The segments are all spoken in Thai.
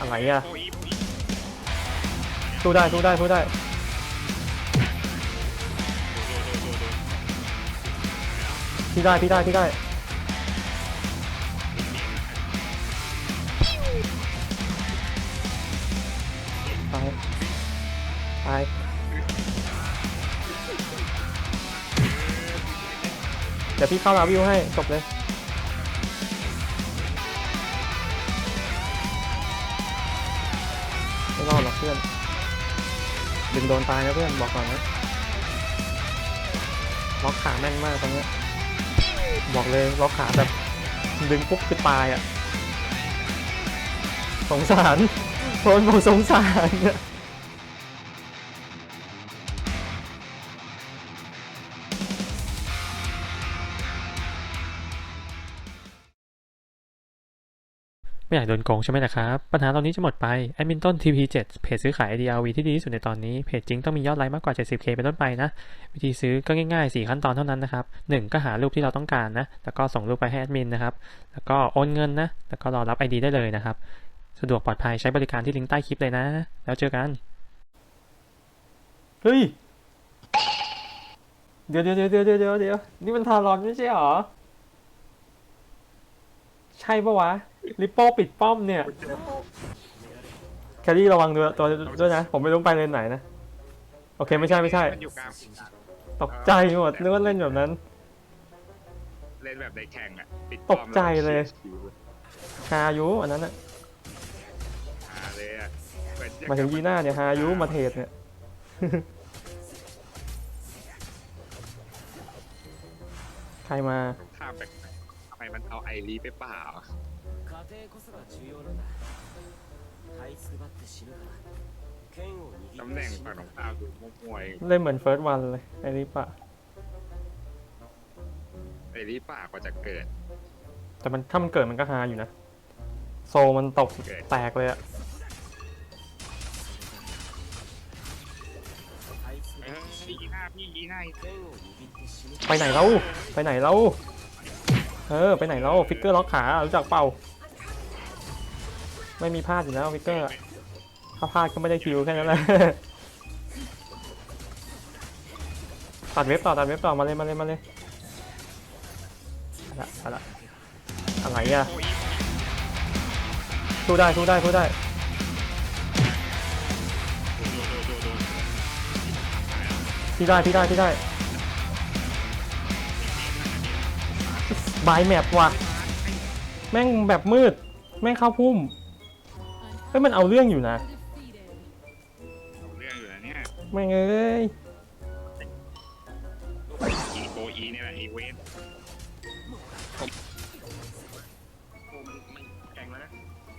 อะไรอะสู้ได้สู้ได้สู้ได้พี่ได้พี่ได้พี่ได้ตายตายเดี๋ยวพี่เข้าลาวิวให้จบเลย เพื่อน ดึงโดนตายนะเพื่อน บอกก่อนนะล็อกขาแม่นมากตรงเนี้ยบอกเลยล็อกขาแบบ ดึงปุ๊บคือตายอะ สงสารโทนบอกสงสารเนี่ย ไม่อยากโดนโกงใช่ไหมนะครับ ปัญหาเหล่านี้จะหมดไปแอดมินต้น TP7 เพจซื้อขาย DRV ที่ดีที่สุดในตอนนี้ เพจจริงต้องมียอดไลค์มากกว่า 70k เป็นต้นไปนะ วิธีซื้อก็ง่ายๆ 4 ขั้นตอนเท่านั้นนะครับ 1 ก็หารูปที่เราต้องการนะ แล้วก็ส่งรูปไปให้แอดมินนะครับ แล้วก็โอนเงินนะ แล้วก็รอรับ ID ได้เลยนะครับ สะดวกปลอดภัยใช้บริการที่ลิงก์ใต้คลิปเลยนะ แล้วเจอกัน เฮ้ย เดี๋ยวเดี๋ยวเดี๋ยวเดี๋ยวเดี๋ยวเดี๋ยวนี่มันทารอนไม่ใช่หรอ ใช่ปะวะ ลิปโป้ปิดป้อมเนี่ย แคลรี่ระวังด้วยตัวด้วยนะ ผมไม่รู้ไปเลนไหนนะ โอเคไม่ใช่ไม่ใช่มันอยู่กลางตกใจหมดนึกว่าเล่นแบบนั้น เล่นแบบในแข่งอะปิดตกใจเลยฉีดฮายุอันนั้นอะหาเลยอะเหอนหมายถึงยีน่าเนี่ยฮายุมาเทรดเนี่ย ใครมาข้ามไปทำ ไมมันเอาไอรีไปเปล่า 家庭こそが重要なんだ這いつくばって死ぬから剣を握 ตำ っ แหน่ง て死ぬ ฝั่ง か ของข้ามดูมั่วๆเอง เล่นเหมือนเฟิร์สวันเลยไอ้นี่ปะ ไอรีป่ากว่าจะเกิด แต่มันถ้ามันเกิดมันก็ฮาอยู่นะ โซมันตกแตกเลยอะ 這いつく เอ ば อ って死 ยี ぬ น่าพี่ยีน่า 剣を握って死ぬ ไปไหนเราไปไหนเรา เออไปไหนเราฟิกเกอร์ล็อกขารู้จักเปล่า ไม่มีพลาดอยู่แล้วฟิกเกอร์ถ้าพลาดก็ไม่ได้คิวแค่นั้นแหละตัดเว็บต่อตัดเว็บต่อมาเลยมาเลยมาเลยเอาละเอาละอะไรอะโอ้ยสู้ได้สู้ได้สู้ได้โดนโดนโดนโดนพี่ได้พี่ได้พี่ได้ บายแมปว่ะ แม่งแบบมืด แม่งเข้าพุ่มเฮ้ยมันเอาเรื่องอยู่นะ เอาเรื่องอยู่นะเนี่ยแม่งเอ้ย อีโบอีเนี่ยแหละอีเวนโอ้มันมันแข่งแล้วนะ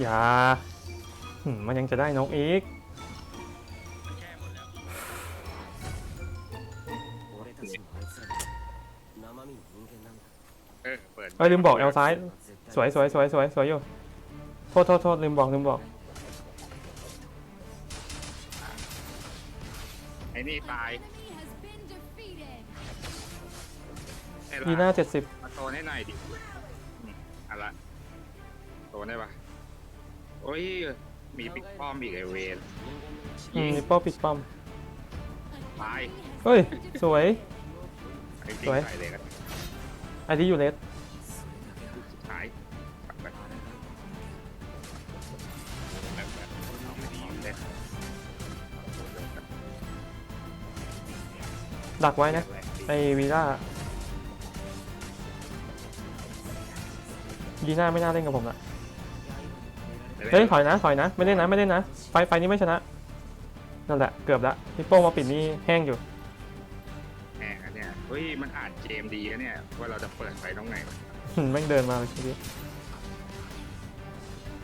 อย่าหึมันยังจะได้นกอีก อเปิดเอ้ยลืมบอกเอลซ้าย絶対สวยสวยสวยสวยสวยอยู่ โทษโทษโทษลืมบอกลืมบอก ไอ้นี่ตายไอ้ยีน่าเจ็ดสิบมาโตให้หน่อยดินี่อะไรโตได้ปะโอ้ย มีปิกป้อมอีกไอเวนอืมนิปโป้ปิดป้อมตายเฮ้ย สวย ไอ้สวย ใส่เลยกันไอที่อยู่เลส ดักไว้นะไอวีล่ายีน่าไม่น่าเล่นกับผมละเฮ้ยถอยนะถอยนะ ไม่เล่นนะไม่เล่นนะ ไฟไฟนี้ไม่ชนะนั่นแหละเกือบละนิปโป้มาปิดนี่แห้งอยู่แหมอันเนี่ยเฮ้ยมันอ่านเกมดีนะเนี่ยว่าเราจะเปิดไฟตรงไหนหึแม่งเดินมาเลยทีเดียว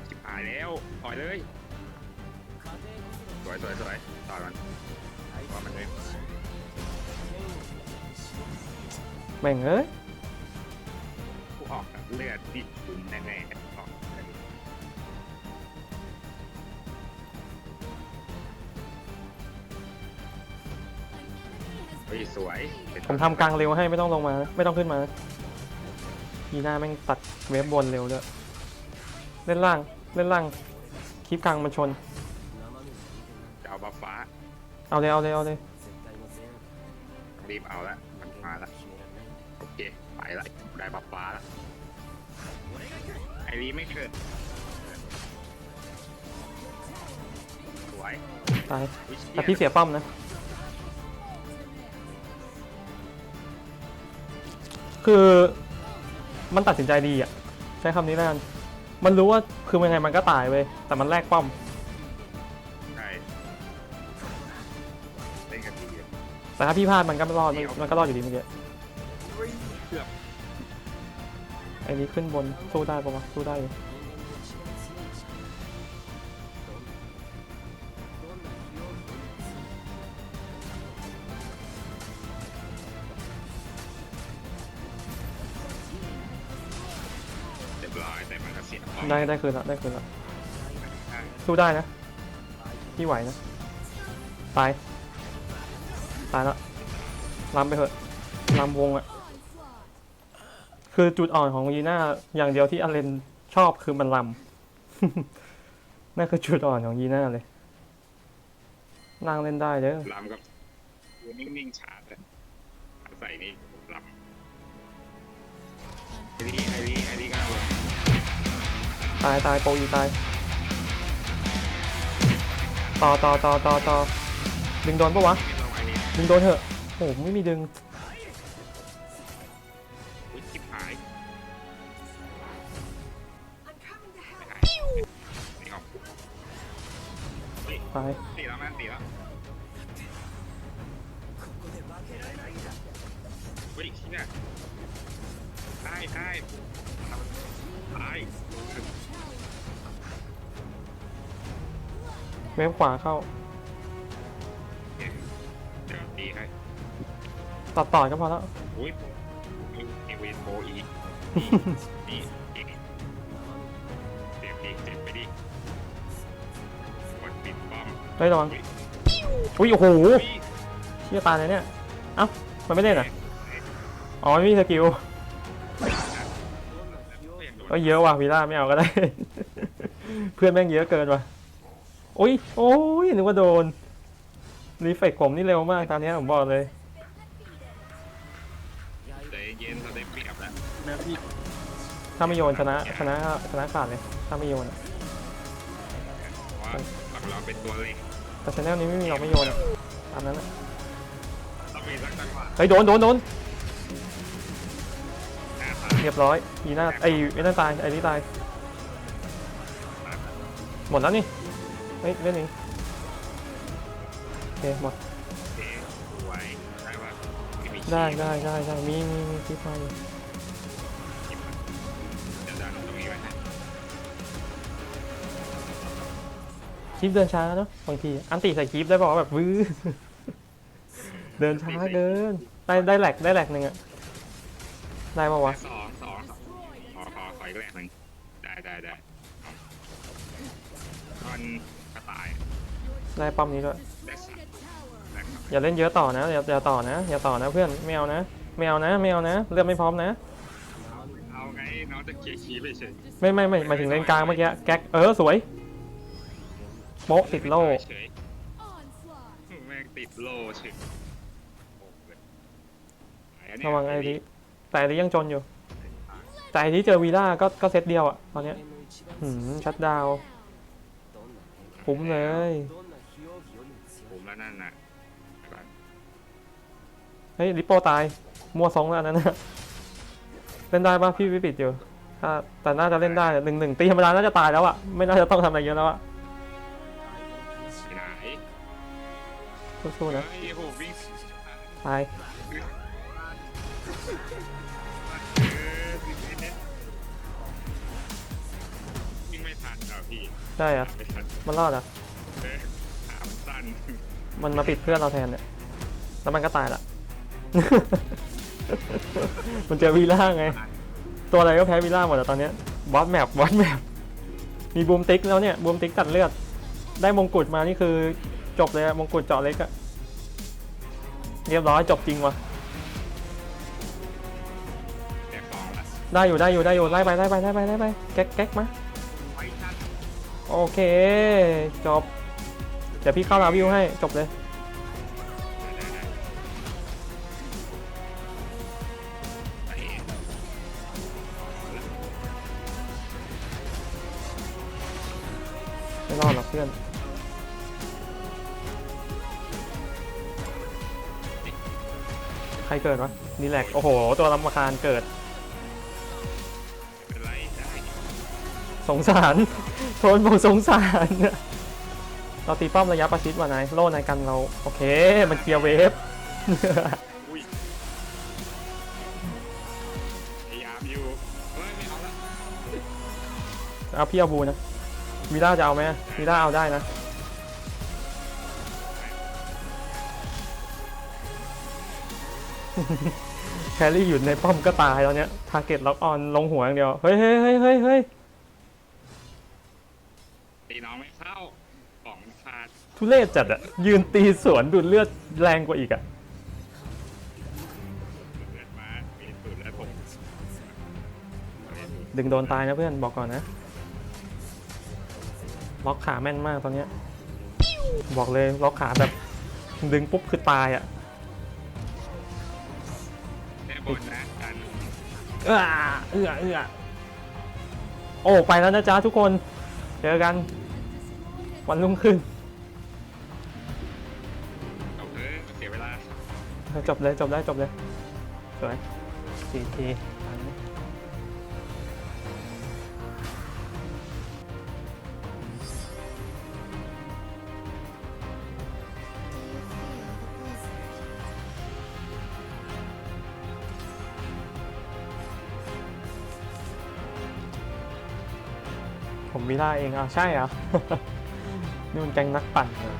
ชิบหายแล้วปล่อยเลยสวยสวยสวยต่อมันว่ามันเลย แม่งเอ้ยกูออกกับเลือดดิบุนแน่ๆออกเลสวยผมทำกลางเร็วให้ไม่ต้องลงมา ไม่ต้องขึ้นมายีหน้าแม่งตัดเวฟบนเร็วด้วยเล่นล่างเล่นล่างคลิปกลางมันชน จะเอาบัฟฟ้าเอาเลยเอาเลยเอาเลยรีบเอาละมันมาละ ละได้บัฟฟ้าละไอรีไม่เกิดสวยตายอุ๊ยแต่พี่เสียป้อมนะ คือมันตัดสินใจดีอะ ใช้คำนี้แล้วกันมันรู้ว่าคือยังไงมันก็ตายเว้ยแต่มันแลกป้อม ใช่เล่นกันดีอะแต่ถ้าพี่พลาดมันก็ไม่รอดมันมันก็รอดอยู่ดีเมื่อกี้ ไอ้นี้ขึ้นบนสู้ได้ปะวะสู้ได้ได้ได้คืนละได้คืนละสู้ได้นะพี่ไหวนะตายตายละลามไปเถอะลำวงอะ คือจุดอ่อนของยีน่าอย่างเดียวที่อเลนชอบคือมันลำ นั่นคือจุดอ่อนของยีน่าเลยนางเล่นได้เด้อลำกับคือนิ่งๆชาร์จอะอาศัยนี่ลำไอรีไอรีไอรีกันเลยตายตายโปรอีตาย ต่อต่อต่อต่อต่อดึงโดนปะวะ ไม่ลงไอรีดึงโดนเถอะโอ้โหไม่มีดึง ตายตีแล้วแม่นตีแล้วเฮ้ยที่เนี่ยได้ได้ตายเวฟขวาเข้าเดี๋ยวตีให้ตัดต่อก็พอแล้วอุ้ยมีเวนโบอีกนี่อีก กดปิดป้อมเฮ้ยระวังอุ้ยโอ้โหอุ้ยเชี่ยตายเลยเนี่ย เอ้า มันไม่เล่นเหรอะ อ๋อไม่มีสกิลก็เยอะว่ะวีล่าไม่เอาก็ได้ เพื่อนแม่งเยอะเกินว่ะโอ้ยโอ้ยนึกว่าโดนรีเฟกผมนี่เร็วมากตอนนี้ยผมบอกเลยใจเย็นเราได้เปรียบแล้วถ้าไม่โยนชนะชนะชนะขาดเลย ถ้าไม่โยนอะเพราะว่าฝั่ง เราเป็นตัวเล็กแต่ชแนลนี้ไม่มีเราไม่โยนอะตามนั้นอะต้องมีสักจังหวะเฮ้ยโดนโดนโดนหน้าตาเรียบร้อยยีน่าไอ้ไอ้นั่นตายไอ้นี่ตาย หมดแล้วนี่เฮ้ยเล่นเองโอเคหมดเอ๊ะไว้ได้ป่ะม่มีได้ได้ได้ได้มีมีมีคลิปมาอยู่ คลิปเดินช้าเนาะบางทีอันติใส่คลิปได้บอกว่าแบบวื้อเดินช้าเกินได้ได้แหลกได้แหลกหนึ่งอะได้ปะวะสองสองสองขอขอขออีกแรกหนึ่งได้ได้ได้มันกระต่ายได้ป้อมนี้ด้วยได้สัตว์ได้ครับอย่าเล่นเยอะต่อนะอย่าอย่าต่อนะอย่าต่อนะเพื่อนไม่เอานะไม่เอานะไม่เอานะเลือดไม่พร้อมนะ เอาไงน้องจะเกลี่ยคีไปเฉยไม่ไม่ไม่หมายถึงเลนกลางเมื่อกี้แก๊กเออสวย โป๊ะติดโล่เแม่งติดโล่เฉยระวังไอ้ทีแต่ไอ้ทียังจนอยู่แต่ไอ้ทีเจอวีล่าก็ก็เซตเดียวอะตอนเนี้ยหืมชัดดาวน์คุ้มเลย ผมแล้วนั่นน่ะอนเฮ้ยลิปโปตาย มัวสองแล้วนั่นนะเล่นได้ปะพี่วิปิดอยู่แต่น่าจะเล่นได้หนึ่งหนึ่งตีธรรมดาน่าจะตายแล้วอะไม่น่าจะต้องทำอะไรเยอะแล้วอะ สู้ๆนะเฮ้ยโหวิ่งตายวิ่งไม่ทันเหรอพี่ได้อะไม่ทันมันรอดอะเออถามสั้นมันมาปิดเพื่อนเราแทนเนี่ย แล้วมันก็ตายละ มันเจอวีล่าไง ตัวอะไรก็แพ้วีล่าหมดอะตอนเนี้ยบอสแมปบอสแมปมีบูมติ๊กแล้วเนี่ยบูมติ๊กตัดเลือด ได้มงกุฎมานี่คือ จบเลยอะมงกุฎเจาะเล็กอะเรียบร้อยจบจริงวะแกฟองละได้อยู่ได้อยู่ได้อยู่ไล่ไปไล่ไปไล่ไปไล่ไปแก๊กแก๊กมาไว้ทันโอเคจบเดี๋ยวพี่เข้ามาวิวให้จบเลยไปเองไม่รอดหรอกเพื่อน ใครเกิดวะนี่แหละโอ้โห ตัวลำคาญเกิด เป็นไรได้สงสาร โทนบอกสงสาร เราตีป้อมระยะประชิดว่านายโล่นายกันเรา โอเค มันเคลียร์เวฟ อุ้ยพยายามอยู่เฮ้ยไม่เอาละเอาพี่เอาบูนะวีล่าจะเอาไหมวีล่าเอาได้นะ แครี่อยู่ในป้อมก็ตายแล้วเนี้ยทาร์เก็ตล็อกออนลงหัวอย่างเดียว เฮ้ยเฮ้ยเฮ้ยเฮ้ยเฮ้ยตีน้องไม่เข้าของมันขาดทุเรศจัดอะยืนตีสวนดูดเลือดแรงกว่าอีกอะเกิดมามีสูตรแล้วผมดึงโดนตายนะเพื่อนบอกก่อนนะ ล็อกขาแม่นมากตอนเนี้ย บอกเลยล็อกขาแบบ ดึงปุ๊บคือตายอะแค่บนนะกันเอื้อเอื้อเอื้อโอ้ไปแล้วนะจ๊ะทุกคน เจอกัน วันรุ่งขึ้น เอาเถอะเสียเวลา จบเลยจบได้จบเลยสวยสี่ที ผมวิล่าเองอะใช่เหรอะนี่มันแก๊งนักปั่นเหรอ